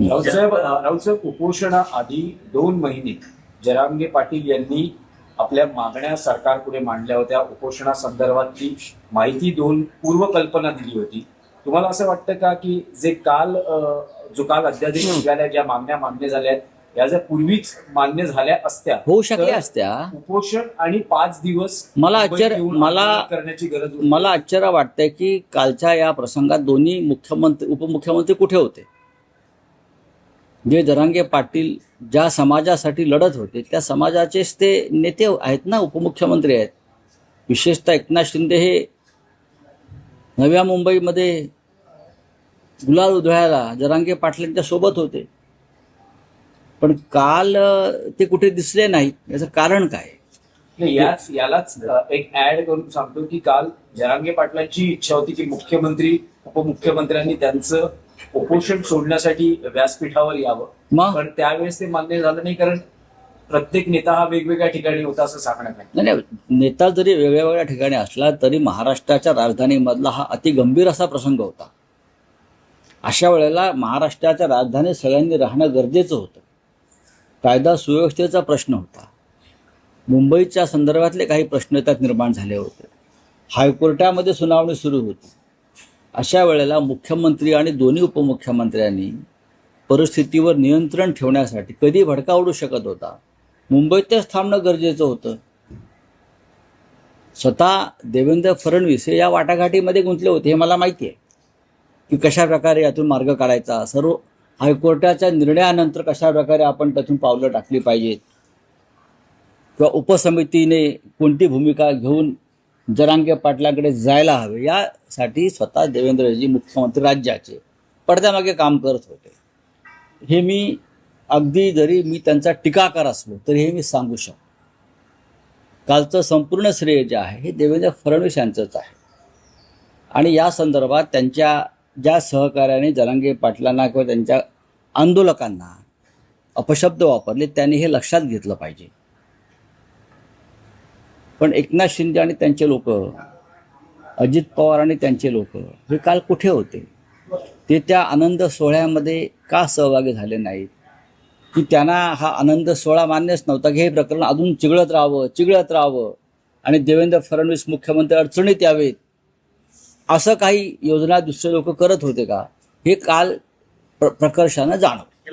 राऊतसाहेब राऊतसाहेब उपोषणाआधी दोन महिने जरांगे पाटील यांनी आपल्या मागण्या सरकारपुढे मांडल्या होत्या. उपोषणासंदर्भातली माहिती देऊन पूर्वकल्पना दिली होती. तुम्हाला असं वाटतं का की जे काल जो काल अध्यादेश निघाल्या ज्या मागण्या मान्य झाल्या या जर पूर्वीच मान्य झाल्या असत्या होऊ शकल्या असत्या. उपोषण आणि पाच दिवस मला आश्चर्य- मला- करण्याची गरज. मला आश्चर्य वाटतंय की कालच्या या प्रसंगात दोन्ही मुख्यमंत्री उपमुख्यमंत्री कुठे होते? जे जरांगे पाटील ज्या समाजासाठी लढत होते त्या समाजाचेच ते नेते आहेत ना उपमुख्यमंत्री आहेत. विशेषतः एकनाथ शिंदे हे नव्या मुंबईमध्ये गुलाल उधळायला जरांगे पाटलांच्या सोबत होते. पण काल ते कुठे दिसले नाहीत. याचं कारण काय? याच यालाच एक ऍड करून सांगतो की काल जरांगे पाटलांची इच्छा होती की मुख्यमंत्री उपमुख्यमंत्र्यांनी त्यांचं उपोषण सोडण्यासाठी व्यासपीठावर यावं. मग? पण त्यावेळेस ते मान्य झालं नाही कारण प्रत्येक नेता हा वेगवेगळ्या ठिकाणी होता असं सांगण्यात आलं. नाही नाही. नेता जरी वेगळ्या वेगळ्या ठिकाणी असला तरी महाराष्ट्राच्या राजधानीमधला हा अति गंभीर असा प्रसंग होता. अशा वेळेला महाराष्ट्राच्या राजधानीत सगळ्यांनी राहणं गरजेचं होतं. कायदा सुव्यवस्थेचा प्रश्न होता. मुंबईच्या संदर्भातले काही प्रश्न त्यात निर्माण झाले होते. हायकोर्टामध्ये सुनावणी सुरू होती. अशा वेळेला मुख्यमंत्री आणि दोन्ही उपमुख्यमंत्र्यांनी परिस्थितीवर नियंत्रण ठेवण्यासाठी कधी भडका उडू शकत होता? मुंबईतच थांबणं गरजेचं होतं. स्वतः देवेंद्र फडणवीस हे या वाटाघाटीमध्ये गुंतले होते हे मला माहिती आहे. की कशा प्रकारे यातून मार्ग काढायचा? सर्व हायकोर्टाच्या निर्णयानंतर कशा प्रकारे आपण त्यातून पावलं टाकली पाहिजेत? किंवा उपसमितीने कोणती भूमिका घेऊन जरांगे पाटलाकडे जायला हवे यासाठी स्वतः देवेंद्रजी मुख्यमंत्री राज्याचे पडद्यामागे काम करत होते. हे मी अगदी जरी मी त्यांचा टीकाकार असलो तरी हे मी सांगू शकतो. कालचं संपूर्ण श्रेय जे आहे हे देवेंद्र फडणवीस यांचंच आहे. आणि या संदर्भात त्यांच्या ज्या सहकार्याने जरांगे पाटलांना किंवा त्यांच्या आंदोलकांना अपशब्द वापरले त्यांनी हे लक्षात घेतलं पाहिजे. पण एकनाथ शिंदे आणि त्यांचे लोक अजित पवार आणि त्यांचे लोक हे काल कुठे होते? ते त्या आनंद सोहळ्यामध्ये का सहभागी झाले नाहीत? की त्यांना हा आनंद सोहळा मान्यच नव्हता की हे प्रकरण अजून चिघळत राहावं चिघळत राहावं? आणि देवेंद्र फडणवीस मुख्यमंत्री अडचणीत यावेत? असं काही योजना दुसरे लोक करत होते का? हे काल प्र प्रकर्षानं जाणवलं.